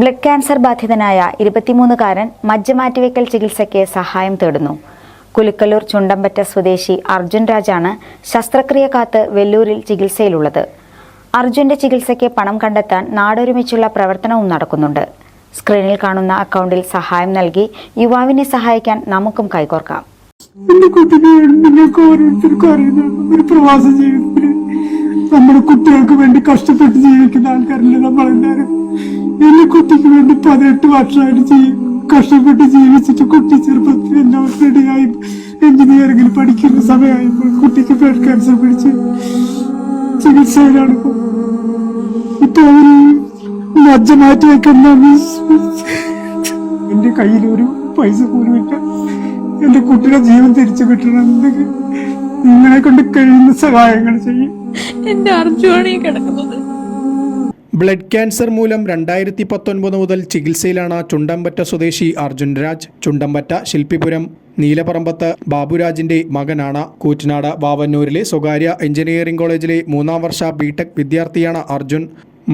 Blood cancer ബാധിതനായ ഇരുപത്തിമൂന്നുകാരൻ മജ്ജ മാറ്റിവെക്കൽ ചികിത്സയ്ക്ക് സഹായം തേടുന്നു. കുലുക്കല്ലൂർ ചുണ്ടമ്പറ്റ സ്വദേശി അർജുൻ രാജാണ് ശസ്ത്രക്രിയ കാത്ത് വെല്ലൂരിൽ ചികിത്സയിലുള്ളത്. അർജുന്റെ ചികിത്സയ്ക്ക് പണം കണ്ടെത്താൻ നാടൊരുമിച്ചുള്ള പ്രവർത്തനവും നടക്കുന്നുണ്ട്. സ്ക്രീനിൽ കാണുന്ന അക്കൗണ്ടിൽ സഹായം നൽകി യുവാവിനെ സഹായിക്കാൻ നമുക്കും കൈകോർക്കാം. എന്റെ കുട്ടിനെ നിങ്ങൾക്ക് ഓരോരുത്തർക്കും ഒരു പ്രവാസ ജീവിതത്തിൽ നമ്മുടെ കുട്ടികൾക്ക് വേണ്ടി കഷ്ടപ്പെട്ട് ജീവിക്കുന്ന ആൾക്കാരില്ല നമ്മളെല്ലാരും കുട്ടിക്ക് വേണ്ടി പതിനെട്ട് വർഷമായിട്ട് കഷ്ടപ്പെട്ട് ജീവിച്ചിട്ട് കുട്ടി ചെറുപ്പത്തിൽ റെഡിയായി എഞ്ചിനീയറിംഗിൽ പഠിക്കുന്ന സമയമായപ്പോൾ കുട്ടിക്ക് ബ്ലഡ് ക്യാൻസർ പിടിച്ച് ചികിത്സയിലാണ് ഇപ്പൊ. അവർ ലജ്ജ മാറ്റി വെക്കുന്ന എന്റെ കയ്യിൽ ഒരു പൈസ പോലും ഇല്ല. എന്റെ കുട്ടിയുടെ ജീവൻ തിരിച്ചു കിട്ടണമെങ്കിൽ നിങ്ങളെ കൊണ്ട് കഴിയുന്ന സഹായങ്ങൾ ചെയ്യും. എന്റെ അർജുനാണ് കിടക്കുന്നത്. ബ്ലഡ് ക്യാൻസർ മൂലം രണ്ടായിരത്തി പത്തൊൻപത് മുതൽ ചികിത്സയിലാണ് ചുണ്ടമ്പറ്റ സ്വദേശി അർജുൻ രാജ് ചുണ്ടമ്പറ്റ ശില്പിപുരം നീലപറമ്പത്ത് ബാബുരാജിന്റെ മകനാണ്. കൂറ്റനാട് വാവന്നൂരിലെ സ്വകാര്യ എഞ്ചിനീയറിംഗ് കോളേജിലെ മൂന്നാം വർഷ ബിടെക് വിദ്യാർത്ഥിയാണ് അർജുൻ.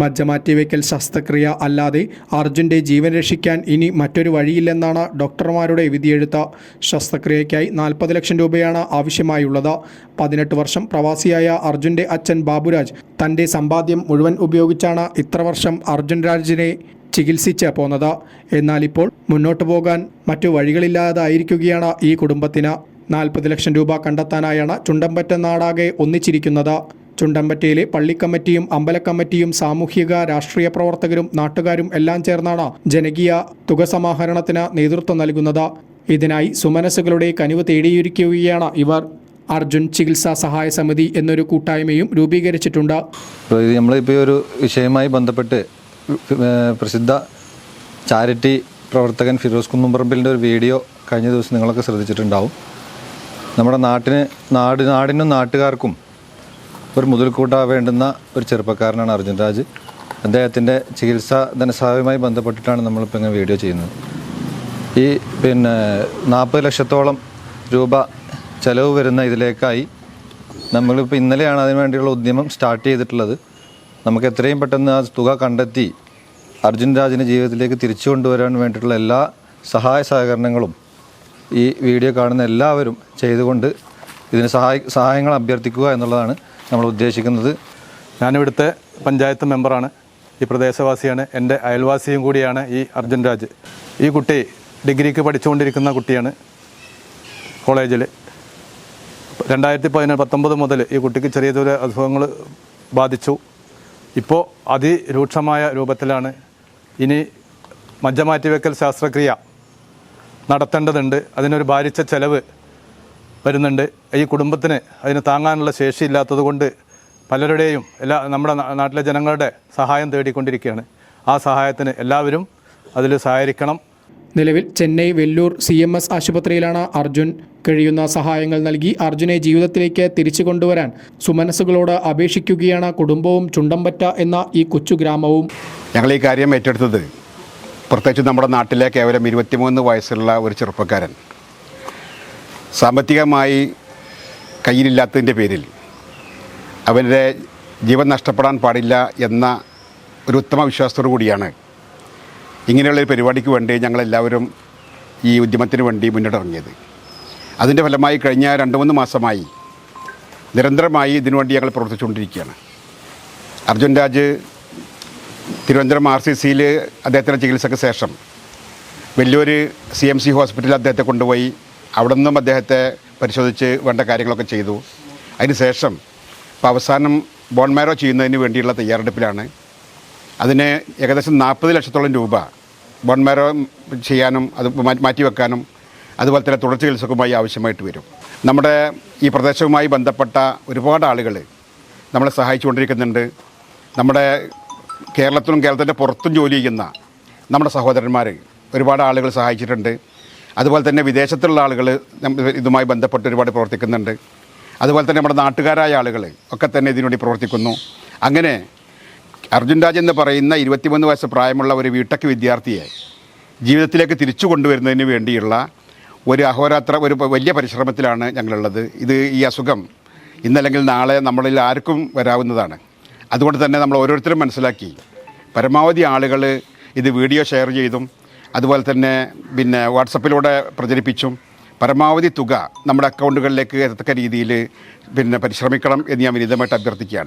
മജ്ജ മാറ്റിവെക്കൽ ശസ്ത്രക്രിയ അല്ലാതെ അർജുന്റെ ജീവൻ രക്ഷിക്കാൻ ഇനി മറ്റൊരു വഴിയില്ലെന്നാണ് ഡോക്ടർമാരുടെ വിധിയെഴുത്ത്. ശസ്ത്രക്രിയയ്ക്കായി നാൽപ്പത് ലക്ഷം രൂപയാണ് ആവശ്യമായുള്ളത്. പതിനെട്ട് വർഷം പ്രവാസിയായ അർജുന്റെ അച്ഛൻ ബാബുരാജ് തന്റെ സമ്പാദ്യം മുഴുവൻ ഉപയോഗിച്ചാണ് ഇത്ര വർഷം അർജുൻ രാജിനെ ചികിത്സിച്ച് പോന്നത്. എന്നാൽ ഇപ്പോൾ മുന്നോട്ടു പോകാൻ മറ്റു വഴികളില്ലാതായിരിക്കുകയാണ് ഈ കുടുംബത്തിന്. നാൽപ്പത് ലക്ഷം രൂപ കണ്ടെത്താനായാണ് ചുണ്ടമ്പറ്റ നാടാകെ ഒന്നിച്ചിരിക്കുന്നത്. ചുണ്ടമ്പറ്റയിലെ പള്ളിക്കമ്മിറ്റിയും അമ്പലക്കമ്മിറ്റിയും സാമൂഹിക രാഷ്ട്രീയ പ്രവർത്തകരും നാട്ടുകാരും എല്ലാം ചേർന്നാണ് ജനകീയ തുക സമാഹരണത്തിന് നേതൃത്വം നൽകുന്നത്. ഇതിനായി സുമനസ്സുകളുടെ കനിവ് തേടിയിരിക്കുകയാണ് ഇവർ. അർജുൻ ചികിത്സാ സഹായ സമിതി എന്നൊരു കൂട്ടായ്മയും രൂപീകരിച്ചിട്ടുണ്ട്. നമ്മളിപ്പോൾ ഒരു വിഷയവുമായി ബന്ധപ്പെട്ട് പ്രസിദ്ധ ചാരിറ്റി പ്രവർത്തകൻ ഫിറോസ് കുന്നുംപറമ്പിലിന്റെ ഒരു വീഡിയോ കഴിഞ്ഞ ദിവസം നിങ്ങളൊക്കെ ശ്രദ്ധിച്ചിട്ടുണ്ടാവും. നമ്മുടെ നാട്ടിന് നാട് നാടിനും നാട്ടുകാർക്കും ഒരു മുതൽക്കൂട്ടാവേണ്ടുന്ന ഒരു ചെറുപ്പക്കാരനാണ് അർജുൻ രാജ്. അദ്ദേഹത്തിന്റെ ചികിത്സാ ധനസഹായവുമായി ബന്ധപ്പെട്ടിട്ടാണ് നമ്മളിപ്പോൾ ഇങ്ങനെ വീഡിയോ ചെയ്യുന്നത്. ഈ പിന്നെ നാൽപ്പത് ലക്ഷത്തോളം രൂപ ചിലവ് വരുന്ന ഇതിലേക്കായി നമ്മളിപ്പോൾ ഇന്നലെയാണ് അതിനു വേണ്ടിയുള്ള ഉദ്യമം സ്റ്റാർട്ട് ചെയ്തിട്ടുള്ളത്. നമുക്ക് എത്രയും പെട്ടെന്ന് ആ തുക കണ്ടെത്തി അർജുൻ രാജിന്റെ ജീവിതത്തിലേക്ക് തിരിച്ചു കൊണ്ടുവരാൻ വേണ്ടിയിട്ടുള്ള എല്ലാ സഹായ സഹകരണങ്ങളും ഈ വീഡിയോ കാണുന്ന എല്ലാവരും ചെയ്തുകൊണ്ട് ഇതിന് സഹായ സഹായങ്ങൾ അഭ്യർത്ഥിക്കുക എന്നുള്ളതാണ് നമ്മൾ ഉദ്ദേശിക്കുന്നത്. ഞാനിവിടുത്തെ പഞ്ചായത്ത് മെമ്പറാണ്. ഈ പ്രദേശവാസിയാണ്. എന്റെ അയൽവാസിയും കൂടിയാണ് ഈ അർജുൻ രാജ്. ഈ കുട്ടി ഡിഗ്രിക്ക് പഠിച്ചുകൊണ്ടിരിക്കുന്ന കുട്ടിയാണ് കോളേജിൽ രണ്ടായിരത്തി പതിനെട്ട് പത്തൊമ്പത് മുതൽ ഈ കുട്ടിക്ക് ചെറിയ ചെറിയ അസുഖങ്ങൾ ബാധിച്ചു. ഇപ്പോൾ അതിരൂക്ഷമായ രൂപത്തിലാണ് ഇനി മജ്ജമാറ്റിവെക്കൽ ശാസ്ത്രക്രിയ നടത്തേണ്ടതുണ്ട്. അതിനൊരു ഭാരിച്ച ചെലവ് വരുന്നുണ്ട്. ഈ കുടുംബത്തിന് അതിന് താങ്ങാനുള്ള ശേഷിയില്ലാത്തത് കൊണ്ട് പലരുടെയും എല്ലാ നമ്മുടെ നാട്ടിലെ ജനങ്ങളുടെ സഹായം തേടിക്കൊണ്ടിരിക്കുകയാണ്. ആ സഹായത്തിന് എല്ലാവരും അതിൽ സഹകരിക്കണം. നിലവിൽ Chennai Vellore C M S ആശുപത്രിയിലാണ് അർജുൻ കഴിയുന്ന സഹായങ്ങൾ നൽകി അർജുനെ ജീവിതത്തിലേക്ക് തിരിച്ചു കൊണ്ടുവരാൻ സുമനസ്സുകളോട് അപേക്ഷിക്കുകയാണ് കുടുംബവും ചുണ്ടമ്പറ്റ എന്ന ഈ കൊച്ചു ഗ്രാമവും. ഞങ്ങൾ ഈ കാര്യം ഏറ്റെടുത്തത് പ്രത്യേകിച്ച് നമ്മുടെ നാട്ടിലെ കേവലം ഇരുപത്തിമൂന്ന് വയസ്സുള്ള ഒരു ചെറുപ്പക്കാരൻ. സാമ്പത്തികമായി കയ്യിലില്ലാത്തതിന്റെ പേരിൽ അവന്റെ ജീവൻ നഷ്ടപ്പെടാൻ പാടില്ല എന്ന ഒരു ഉത്തമ വിശ്വാസത്തോടു കൂടിയാണ് ഇങ്ങനെയുള്ളൊരു പരിപാടിക്ക് വേണ്ടി ഞങ്ങളെല്ലാവരും ഈ ഉദ്യമത്തിന് വേണ്ടി മുന്നിട്ടിറങ്ങിയത്. അതിന്റെ ഫലമായി കഴിഞ്ഞ രണ്ട് മൂന്ന് മാസമായി നിരന്തരമായി ഇതിനുവേണ്ടി ഞങ്ങൾ പ്രവർത്തിച്ചുകൊണ്ടിരിക്കുകയാണ്. അർജുൻ രാജ് തിരുവനന്തപുരം ആർ സി സിയിൽ അദ്ദേഹത്തിന്റെ ചികിത്സയ്ക്ക് ശേഷം വലിയൊരു സി എം സി ഹോസ്പിറ്റലിൽ അദ്ദേഹത്തെ കൊണ്ടുപോയി അവിടെ നിന്നും അദ്ദേഹത്തെ പരിശോധിച്ച് വേണ്ട കാര്യങ്ങളൊക്കെ ചെയ്തു. അതിന് ശേഷം ഇപ്പോൾ അവസാനം ബോൺമാരോ ചെയ്യുന്നതിന് വേണ്ടിയുള്ള തയ്യാറെടുപ്പിലാണ്. അതിന് ഏകദേശം നാൽപ്പത് ലക്ഷത്തോളം രൂപ ബോൺമാരോ ചെയ്യാനും അത് മാറ്റി മാറ്റിവെക്കാനും അതുപോലെ തന്നെ തുടർ ചികിത്സക്കുമായി ആവശ്യമായിട്ട് വരും. നമ്മുടെ ഈ പ്രദേശവുമായി ബന്ധപ്പെട്ട ഒരുപാട് ആളുകൾ നമ്മളെ സഹായിച്ചുകൊണ്ടിരിക്കുന്നുണ്ട്. നമ്മുടെ കേരളത്തിലും കേരളത്തിന്റെ പുറത്തും ജോലി ചെയ്യുന്ന നമ്മുടെ സഹോദരന്മാർ ഒരുപാട് ആളുകൾ സഹായിച്ചിട്ടുണ്ട്. അതുപോലെ തന്നെ വിദേശത്തുള്ള ആളുകൾ ഇതുമായി ബന്ധപ്പെട്ട് ഒരുപാട് പ്രവർത്തിക്കുന്നുണ്ട്. അതുപോലെ തന്നെ നമ്മുടെ നാട്ടുകാരായ ആളുകൾ ഒക്കെ തന്നെ ഇതിനുവേണ്ടി പ്രവർത്തിക്കുന്നു. അങ്ങനെ അർജുൻ രാജ് എന്ന് പറയുന്ന ഇരുപത്തിമൂന്ന് വയസ്സ് പ്രായമുള്ള ഒരു വീട്ടക്ക് വിദ്യാർത്ഥിയെ ജീവിതത്തിലേക്ക് തിരിച്ചു കൊണ്ടുവരുന്നതിന് വേണ്ടിയുള്ള ഒരു അഹോരാത്ര ഒരു വലിയ പരിശ്രമത്തിലാണ് ഞങ്ങളുള്ളത്. ഇത് ഈ അസുഖം ഇന്നല്ലെങ്കിൽ നാളെ നമ്മളിൽ ആർക്കും വരാവുന്നതാണ്. അതുകൊണ്ട് തന്നെ നമ്മൾ ഓരോരുത്തരും മനസ്സിലാക്കി പരമാവധി ആളുകൾ ഇത് വീഡിയോ ഷെയർ ചെയ്തും അതുപോലെ തന്നെ പിന്നെ വാട്സപ്പിലൂടെ പ്രചരിപ്പിച്ചും പരമാവധി തുക നമ്മുടെ അക്കൗണ്ടുകളിലേക്ക് എത്തക്ക രീതിയിൽ പിന്നെ പരിശ്രമിക്കണം എന്ന് ഞാൻ വിനീതമായിട്ട് അഭ്യർത്ഥിക്കുകയാണ്.